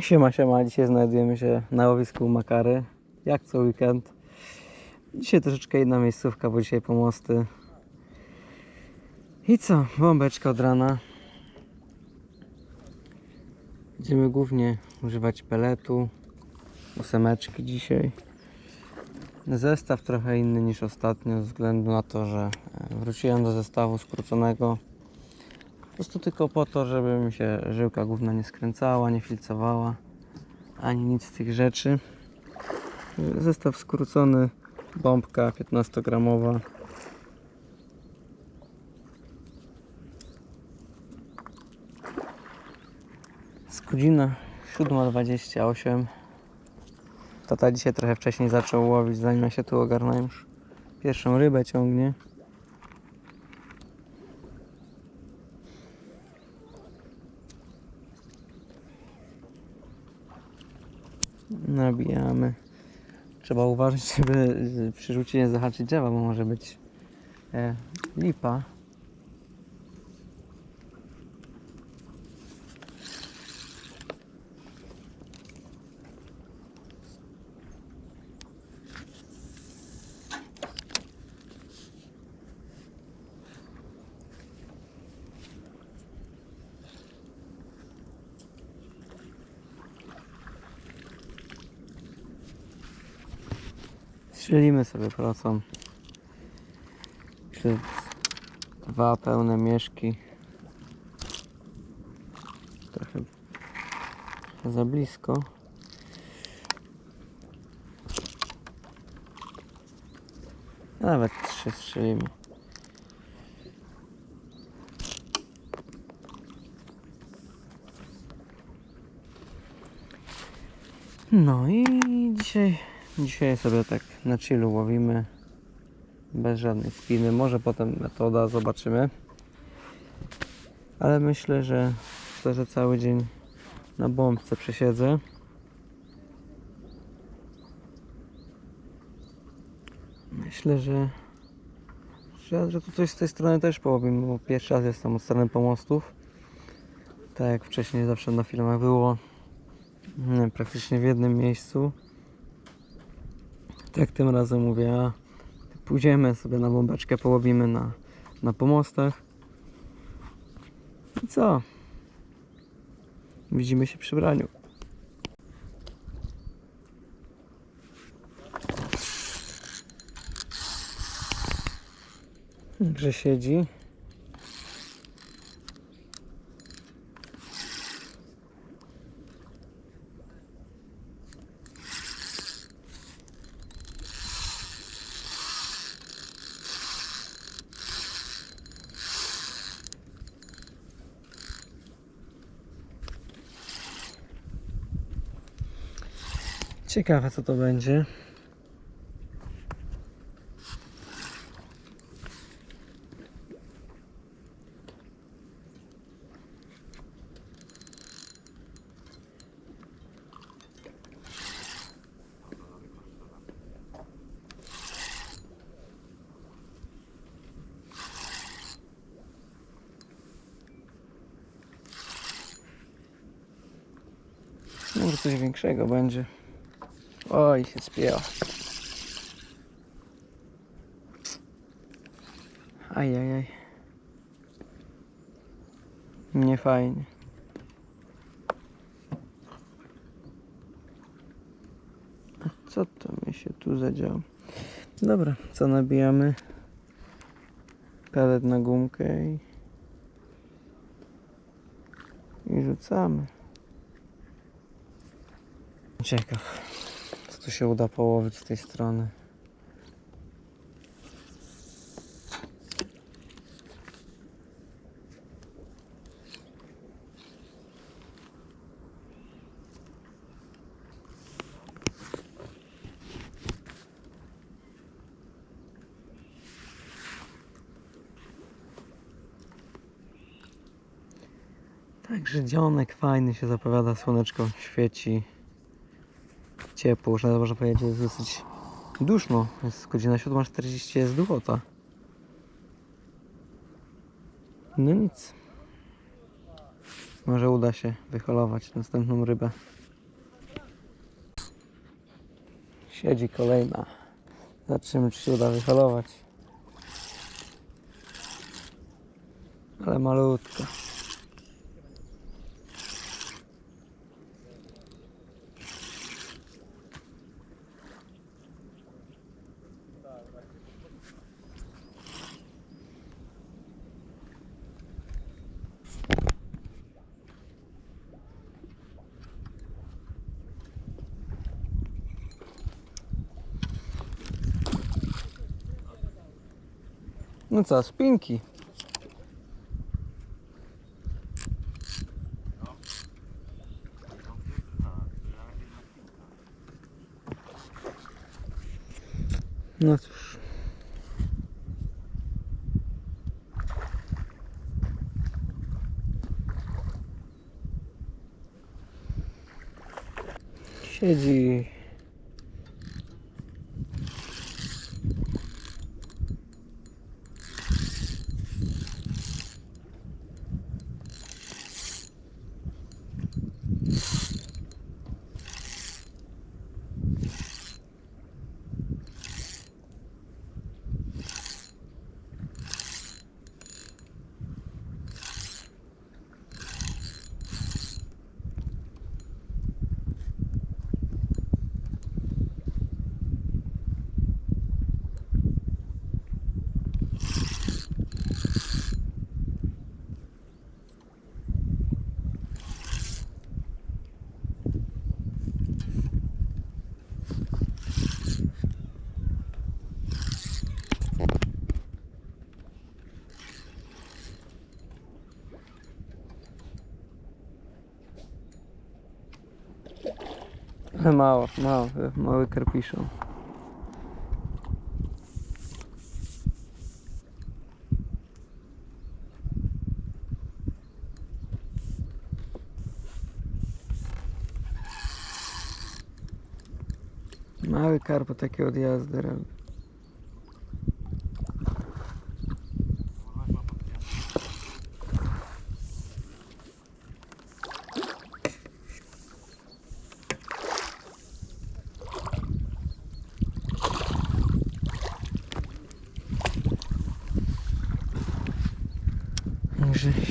Siema, siema. Dzisiaj znajdujemy się na łowisku Makary. Jak co weekend. Dzisiaj troszeczkę inna miejscówka, bo dzisiaj pomosty. I co? Bombeczka od rana. Będziemy głównie używać peletu, ósemeczki dzisiaj. Zestaw trochę inny niż ostatnio, ze względu na to, że e, wróciłem do zestawu skróconego. Prostu tylko po to, żeby mi się żyłka główna nie skręcała, nie filcowała, ani nic z tych rzeczy. Zestaw skrócony, bombka 15-gramowa. Z godzina 7.28. Tata dzisiaj trochę wcześniej zaczął łowić, zanim ja się tu ogarnąłem już. Pierwszą rybę ciągnie. Nabijamy. Trzeba uważać, żeby przy rzucie nie zahaczyć drzewa, bo może być e, lipa. Strzelimy sobie procą. Myślę, dwa pełne mieszki. Trochę za blisko. Nawet trzy strzelimy. No i dzisiaj Dzisiaj sobie tak na chillu łowimy. Bez żadnej spiny. Może potem metoda, zobaczymy. Ale myślę, że to, że cały dzień na bombce przesiedzę. Myślę, że, że, że tutaj z tej strony też połowimy, bo pierwszy raz jestem od strony pomostów. Tak jak wcześniej zawsze na filmach było. nie, Praktycznie w jednym miejscu. Tak tym razem mówię, a pójdziemy sobie na bombeczkę, połowimy na, na pomostach. I co? Widzimy się przy braniu. Dobrze siedzi. Ciekawe co to będzie. Może coś większego będzie. Oj, się spięła. Ajajaj. Nie fajnie. Co to mi się tu zadziało? Dobra, co nabijamy? Pelet na gumkę i, i rzucamy. Ciekaw tu się uda połowić z tej strony. Także dzionek fajny się zapowiada, słoneczko świeci ciepło, już nawet można powiedzieć, jest dosyć duszno. Jest godzina 7.40, jest duchota. No nic. Może uda się wyholować następną rybę. Siedzi kolejna. Zobaczymy, czy się uda wyholować. Ale malutko. No co, spinki. No cóż. Siedzi. Mało, mało, mały karpiszon. Mały karp takie odjazdy robi.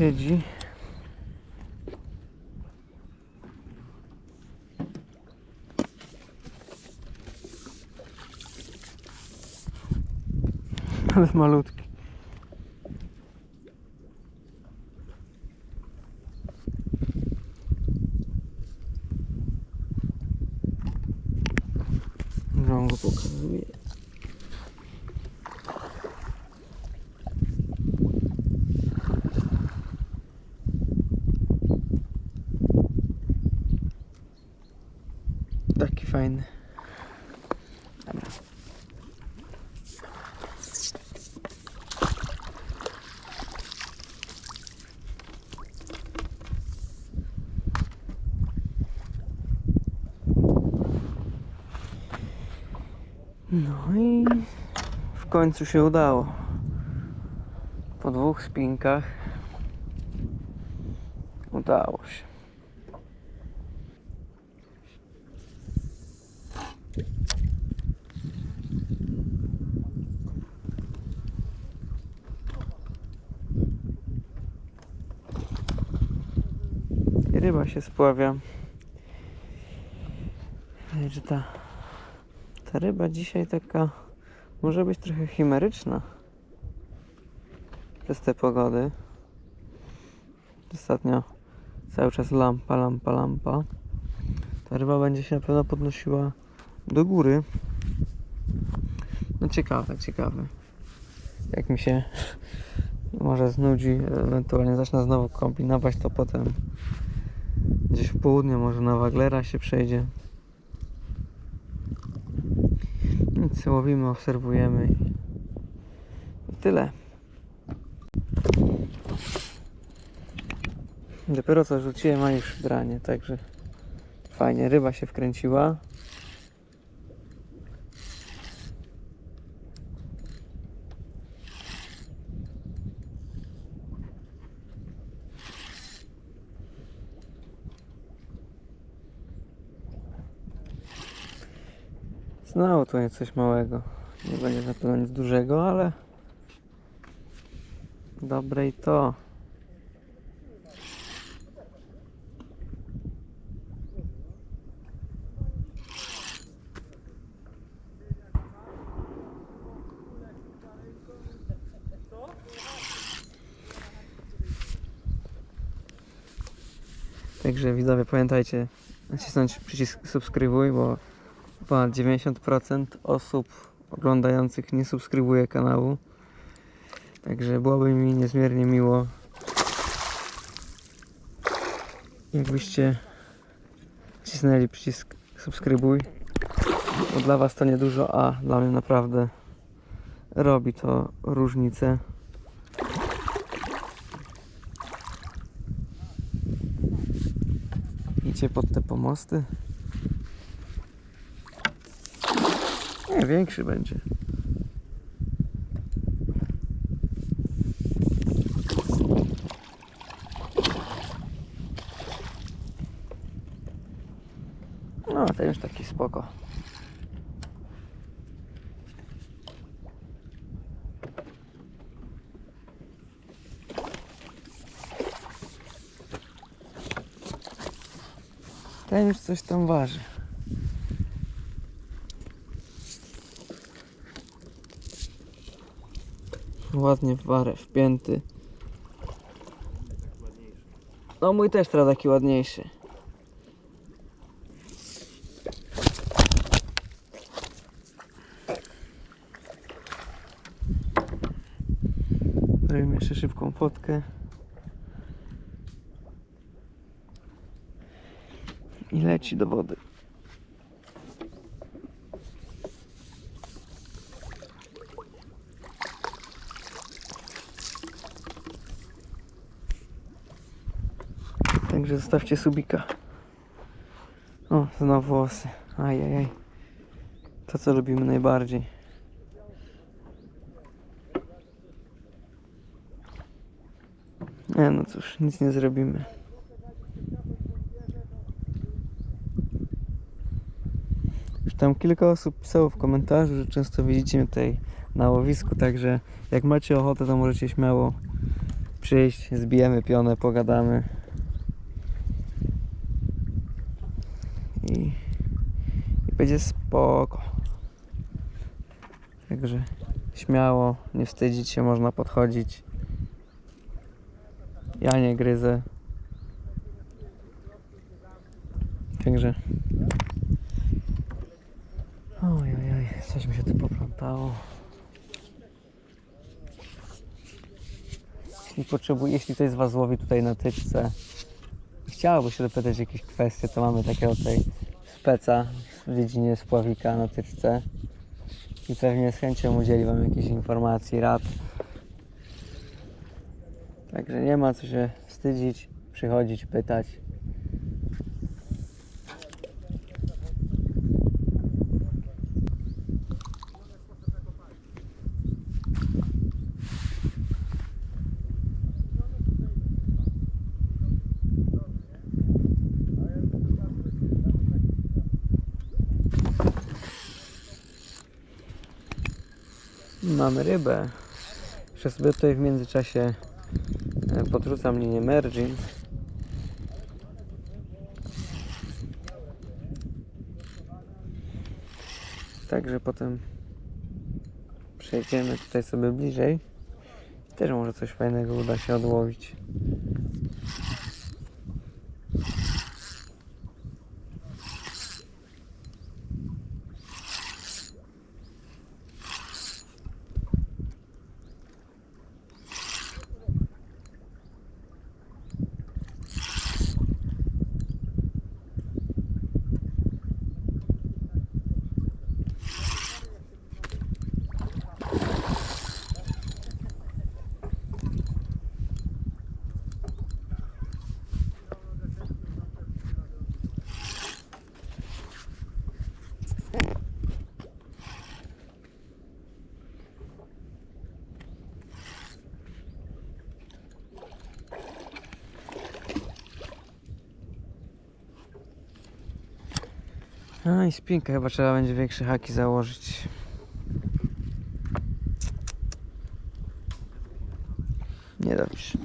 Siedzi. Ale malutki. Wam go. Taki fajny. Dobra. No i w końcu się udało. Po dwóch spinkach udało się. Ryba się spławia. Że ta, ta ryba dzisiaj taka może być trochę chimeryczna przez te pogody. Ostatnio cały czas lampa, lampa, lampa. Ta ryba będzie się na pewno podnosiła do góry. No ciekawe, ciekawe. Jak mi się może znudzi, ewentualnie zacznę znowu kombinować, to potem gdzieś w południe może na Waglera się przejdzie. Nic, łowimy, obserwujemy i tyle. Dopiero co rzuciłem, a już branie, także fajnie, ryba się wkręciła. Znowu to jest coś małego. Nie będzie na pewno nic dużego, ale dobre i to. Także widzowie pamiętajcie nacisnąć przycisk subskrybuj, bo ponad 90% osób oglądających nie subskrybuje kanału. Także byłoby mi niezmiernie miło, jakbyście nacisnęli przycisk subskrybuj. Bo dla Was to niedużo, a dla mnie naprawdę robi to różnicę. Idzie pod te pomosty. Nie, większy będzie. No, ten już taki spoko. Ten już coś tam waży. Ładnie w warę wpięty. No mój też teraz taki ładniejszy. Zrobimy jeszcze szybką fotkę. I leci do wody. Także zostawcie subika. O, znowu włosy. Ajajaj. To co lubimy najbardziej. Nie no cóż, nic nie zrobimy. Już tam kilka osób pisało w komentarzu, że często widzicie mnie tutaj na łowisku, także jak macie ochotę, to możecie śmiało przyjść, zbijemy pionę, pogadamy. I, i będzie spoko. Także śmiało, nie wstydzić się, można podchodzić. Ja nie gryzę. Także. Oj, oj, oj, coś mi się tu poplątało. Jeśli potrzebuje, jeśli ktoś z Was łowi tutaj na tyczce, chciałoby się dopytać jakieś kwestie, to mamy takiego tutaj speca w dziedzinie spławika na tyczce i pewnie z chęcią udzieli Wam jakichś informacji, rad. Także nie ma co się wstydzić, przychodzić, pytać. Mamy rybę. Jeszcze sobie tutaj w międzyczasie e, podrzucam linię mergin. Także potem przejdziemy tutaj sobie bliżej. Też może coś fajnego uda się odłowić. No i spinkę chyba trzeba będzie większe haki założyć. Nie dobrze.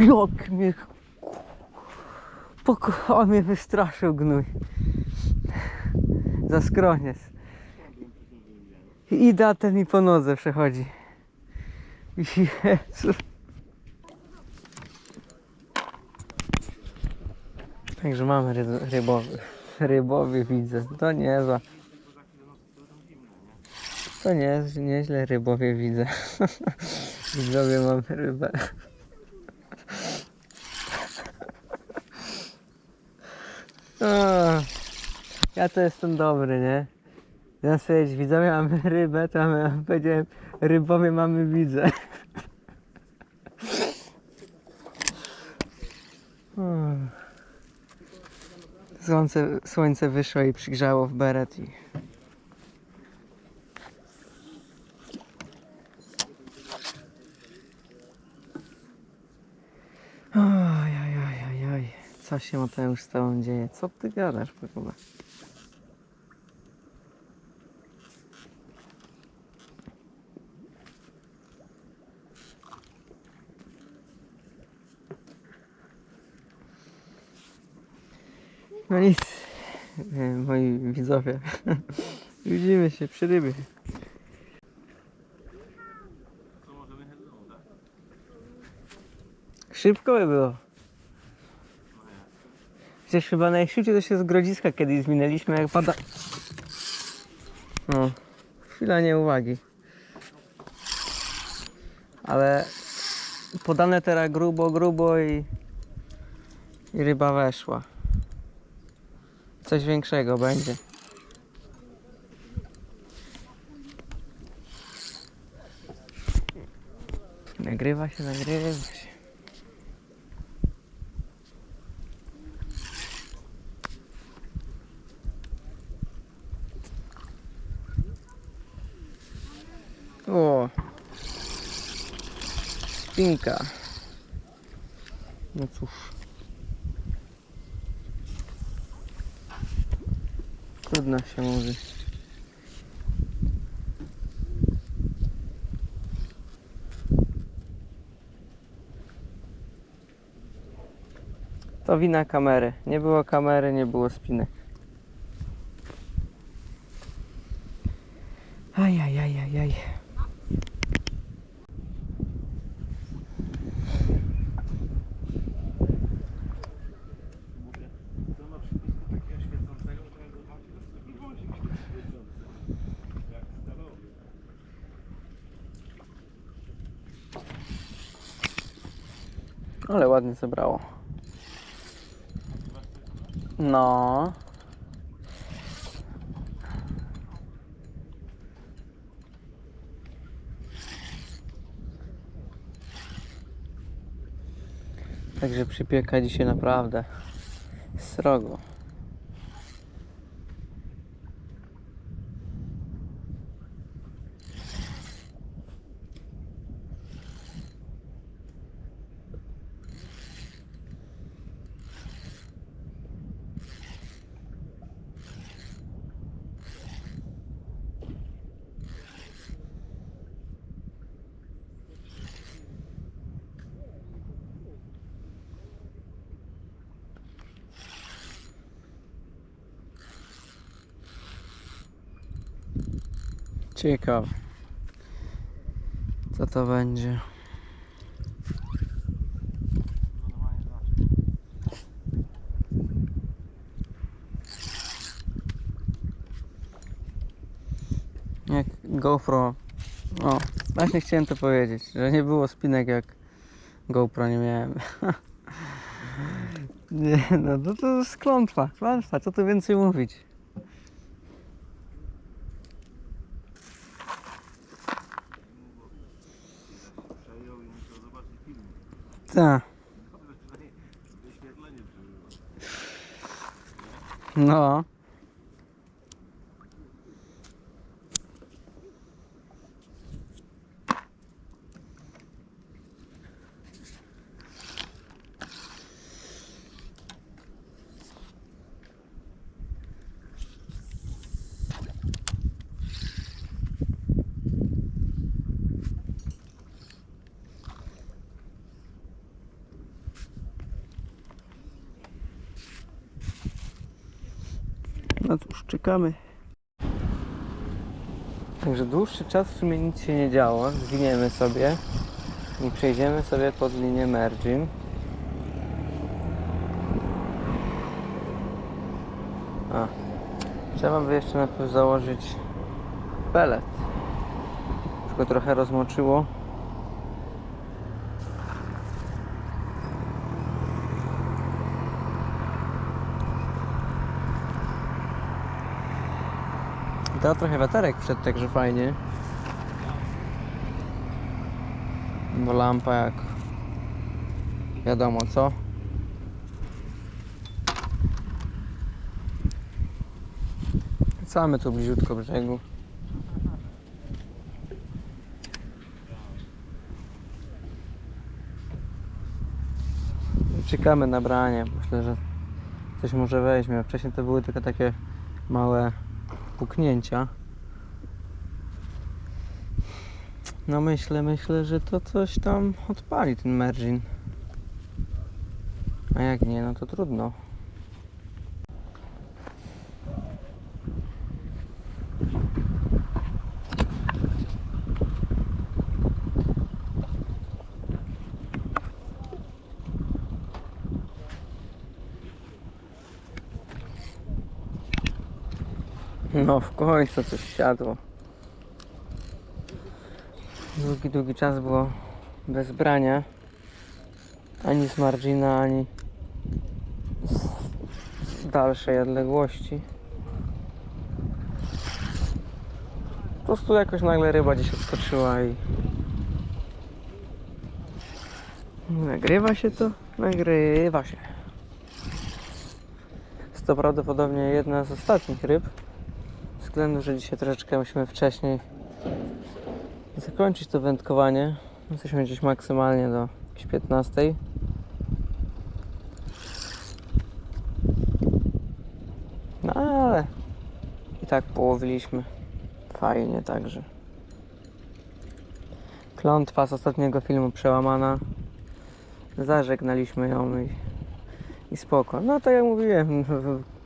Jak mnie... Poko... On mnie wystraszył gnój. Za skroniec. I da ten mi po nodze przechodzi. Jezu. Także mamy ry rybowy. Rybowy widzę. To niezła. To nie nieźle rybowie widzę. Widzowie mam rybę. Ja to jestem dobry, nie? Zamiast powiedzieć widzowie mamy rybę, to mamy, powiedziałem rybowie mamy widzę. Słońce, słońce wyszło i przygrzało w beret i... Oj, oj, oj, oj, oj. Co się Mateusz z tobą dzieje? Co ty gadasz w ogóle? No nic, e, moi widzowie. Widzimy się przy rybie. Szybko by było. Przecież chyba najszybciej to się z grodziska kiedyś zminęliśmy, jak pada... No, chwila nieuwagi. Ale podane teraz grubo, grubo i, i ryba weszła. Coś większego będzie. Nagrywa się, nagrywa się. O! Spinka. No cóż. Trudno się mówi. To wina kamery. Nie było kamery, nie było spinek. Ajajajajaj. To ma przypisku takiego świecącego, to jak zobaczy, to taki guzik świecący. Jak stalowy. Ale ładnie zebrało. No. Także przypieka dzisiaj naprawdę srogo. Ciekawe. Co to będzie? Jak GoPro. O, właśnie chciałem to powiedzieć, że nie było spinek jak GoPro nie miałem. Nie, no to, to jest klątwa, klątwa, co tu więcej mówić. Tak. No cóż, czekamy. Także dłuższy czas w sumie nic się nie działo. Zwiniemy sobie i przejdziemy sobie pod linię merging. A, trzeba by jeszcze najpierw założyć pelet. Już go trochę rozmoczyło. To trochę wiaterek przed także fajnie. Bo lampa jak wiadomo co. Wracamy tu bliziutko brzegu. Czekamy na branie. Myślę, że coś może weźmie. Wcześniej to były tylko takie małe puknięcia. No myślę, myślę, że to coś tam odpali ten mergin. A jak nie, no to trudno. No w końcu coś siadło. Długi, długi czas było bez brania. Ani z margina, ani z dalszej odległości. Po prostu jakoś nagle ryba gdzieś odskoczyła i... Nagrywa się to? Nagrywa się. Jest to prawdopodobnie jedna z ostatnich ryb. Względu, że dzisiaj troszeczkę musimy wcześniej zakończyć to wędkowanie. Jesteśmy gdzieś maksymalnie do jakiejś 15. No ale i tak połowiliśmy. Fajnie także. Klątwa z ostatniego filmu przełamana. Zażegnaliśmy ją i, i spoko. No tak jak mówiłem,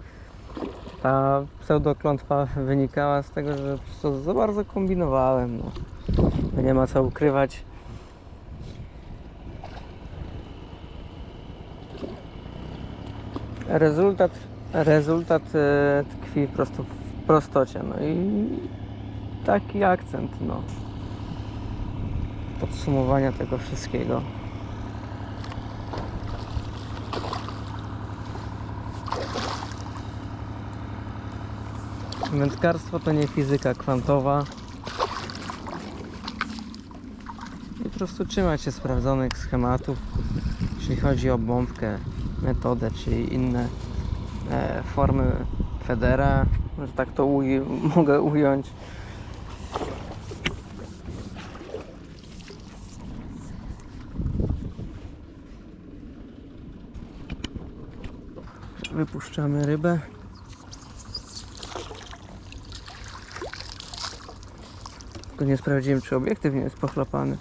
ta pseudoklątwa wynikała z tego, że po prostu za bardzo kombinowałem. No. Nie ma co ukrywać. Rezultat, rezultat e, tkwi po prostu w prostocie. No i taki akcent, no. Podsumowania tego wszystkiego. Wędkarstwo to nie fizyka kwantowa. I po prostu trzymać się sprawdzonych schematów, jeśli chodzi o bombkę, metodę czy inne e, formy federa, że tak to uj- mogę ująć. Wypuszczamy rybę. Nie sprawdziłem, czy obiektyw nie jest pochlapany.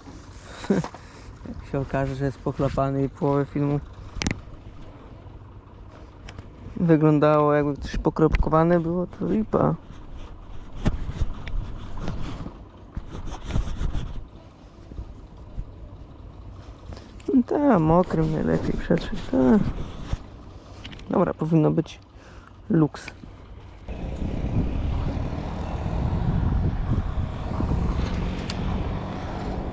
Jak się okaże, że jest pochlapany i połowę filmu wyglądało jakby coś pokropkowane było, to lipa. No tak, mokrym najlepiej przetrzeć, tak. Dobra, powinno być luks.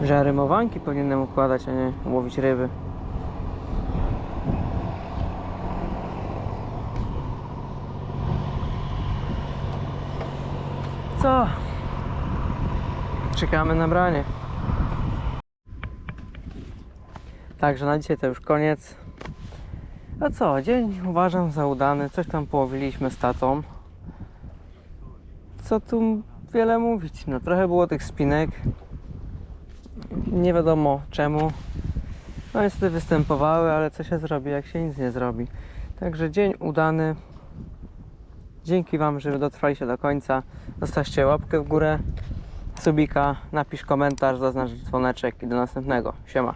Że rymowanki powinienem układać, a nie łowić ryby. Co? Czekamy na branie. Także na dzisiaj to już koniec. A co? Dzień uważam za udany. Coś tam połowiliśmy z tatą. Co tu wiele mówić? No trochę było tych spinek. Nie wiadomo czemu. No niestety występowały, ale co się zrobi, jak się nic nie zrobi. Także dzień udany. Dzięki Wam, że dotrwaliście do końca. Zostawcie łapkę w górę, subika, napisz komentarz, zaznacz dzwoneczek i do następnego. Siema.